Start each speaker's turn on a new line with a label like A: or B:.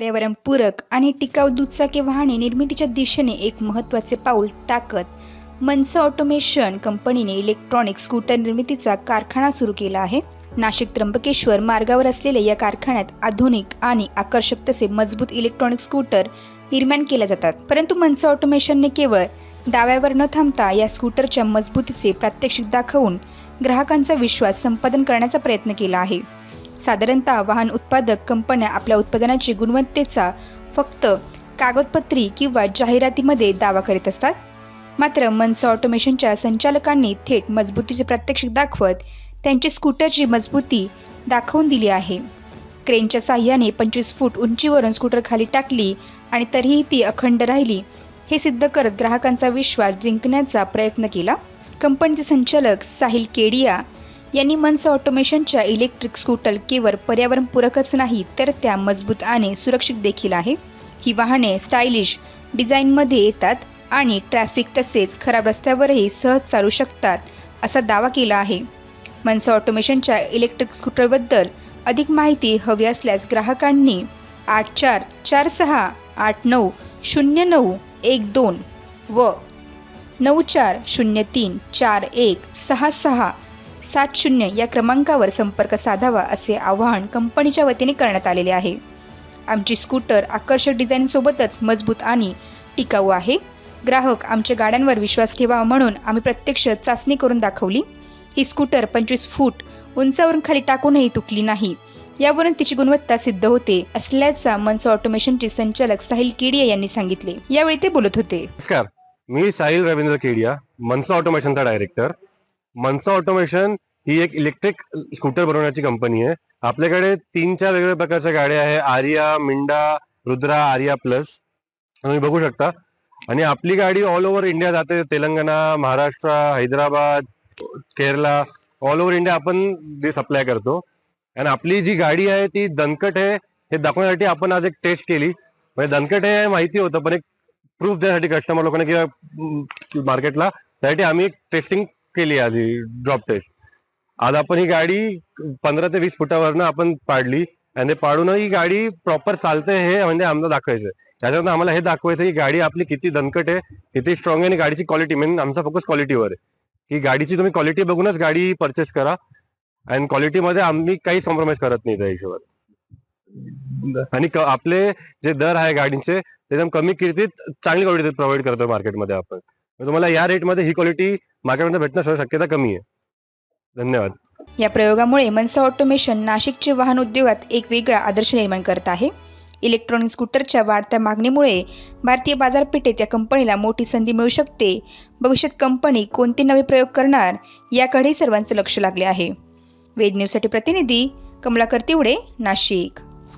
A: पर्यावरणपूरक आणि टिकाऊ दुचाकी वाहने निर्मितीच्या दिशेने एक महत्त्वाचे पाऊल टाकत मनसा ऑटोमेशन कंपनीने इलेक्ट्रॉनिक स्कूटर निर्मितीचा कारखाना सुरू केला आहे. नाशिक त्र्यंबकेश्वर मार्गावर असलेल्या या कारखान्यात आधुनिक आणि आकर्षक तसे मजबूत इलेक्ट्रॉनिक स्कूटर निर्माण केल्या जातात. परंतु मनसा ऑटोमेशनने केवळ दाव्यावर न थांबता या स्कूटरच्या मजबूतीचे प्रात्यक्षिक दाखवून ग्राहकांचा विश्वास संपादन करण्याचा प्रयत्न केला आहे. साधारणतः वाहन उत्पादक कंपन्या आपल्या उत्पादनाची गुणवत्तेचा फक्त कागदपत्री किंवा जाहिरातीमध्ये दावा करीत असतात. मात्र मनसा ऑटोमेशनच्या संचालकांनी थेट मजबूतीचे प्रात्यक्षिक दाखवत त्यांची स्कूटरची मजबूती दाखवून दिली आहे. क्रेनच्या साह्याने पंचवीस फूट उंचीवरून स्कूटर खाली टाकली आणि तरीही ती अखंड राहिली हे सिद्ध करत ग्राहकांचा विश्वास जिंकण्याचा प्रयत्न केला. कंपनीचे संचालक साहिल केडिया यांनी मनसा ऑटोमेशनच्या इलेक्ट्रिक स्कूटर केवळ पर्यावरणपूरकच नाही तर त्या मजबूत आणि सुरक्षित देखील आहे. ही वाहने स्टायलिश डिझाईनमध्ये येतात आणि ट्रॅफिक तसेच खराब रस्त्यावरही सहज चालू शकतात असा दावा केला आहे. मनसा ऑटोमेशनच्या इलेक्ट्रिक स्कूटरबद्दल अधिक माहिती हवी असल्यास ग्राहकांनी आठ चार चार सहा आठ नऊ शून्य नऊ एक दोन व नऊ चार शून्य तीन चार एक सहा सहा सात शून्य या क्रमांकावर संपर्क साधावा असे आवाहन कंपनीच्या वतीने करण्यात आलेले आहे. आमची स्कूटर आकर्षक डिझाईनसोबतच मजबूत आणि टिकाऊ आहे. ग्राहक आमच्या गाड्यांवर विश्वास ठेवावा म्हणून आम्ही प्रत्यक्ष चाचणी करून दाखवली. ही स्कूटर पंचवीस फूट उंचावरून खाली टाकूनही तुटली नाही. यावरून तिची गुणवत्ता सिद्ध होते असल्याचा मनसा ऑटोमेशनचे संचालक साहिल केडिया यांनी सांगितले. यावेळी ते बोलत होते.
B: नमस्कार. मी साहिल रवींद्र केडिया मनसा ऑटोमेशनचा डायरेक्टर. मनसा ऑटोमेशन ही एक इलेक्ट्रिक स्कूटर बनवण्याची कंपनी आहे. आपल्याकडे तीन चार वेगवेगळ्या प्रकारच्या गाड्या आहे. आर्या मिंडा रुद्रा आर्या प्लस. तुम्ही बघू शकता. आणि आपली गाडी ऑल ओव्हर इंडिया जाते. Telangana Maharashtra Hyderabad Kerala all over India आपण सप्लाय करतो. आणि आपली जी गाडी आहे ती दणकट आहे. हे दाखवण्यासाठी आपण आज एक टेस्ट केली. म्हणजे दणकट आहे हे माहिती होतं पण एक प्रूफ देण्यासाठी कस्टमर लोकांना किंवा मार्केटला त्यासाठी आम्ही एक टेस्टिंग केली आधी ड्रॉप टेस्ट आज आपण ही गाडी पंधरा ते वीस फुटावरनं आपण पाडली आणि पाडून ही गाडी प्रॉपर चालते हे म्हणजे आम्हाला दाखवायचं त्याच्यानंतर आम्हाला हे दाखवायचं की गाडी आपली किती दणकट आहे किती स्ट्रॉंग आहे आणि गाडीची क्वालिटी मेन आमचा फोकस क्वालिटीवर आहे. की गाडीची तुम्ही क्वालिटी बघूनच गाडी परचेस करा आणि क्वालिटीमध्ये आम्ही काहीच कॉम्प्रोमाइज करत नाही त्या हिशोबात आणि आपले जे दर आहे गाडीचे ते एकदम कमी किमतीत चांगली क्वालिटी प्रोव्हाइड करतो मार्केटमध्ये आपण. तुम्हाला या रेटमध्ये ही क्वालिटी मार्केटमध्ये भेटणं शक्यता कमी आहे. धन्यवाद.
A: या प्रयोगामुळे मनसा ऑटोमेशन नाशिकचे वाहन उद्योगात एक वेगळा आदर्श निर्माण करत आहे. इलेक्ट्रॉनिक स्कूटरच्या वाढत्या मागणीमुळे भारतीय बाजारपेठेत या कंपनीला मोठी संधी मिळू शकते. भविष्यात कंपनी कोणते नवे प्रयोग करणार याकडेही सर्वांचं लक्ष लागले आहे. वेद न्यूजसाठी प्रतिनिधी कमलाकर तिवडे नाशिक.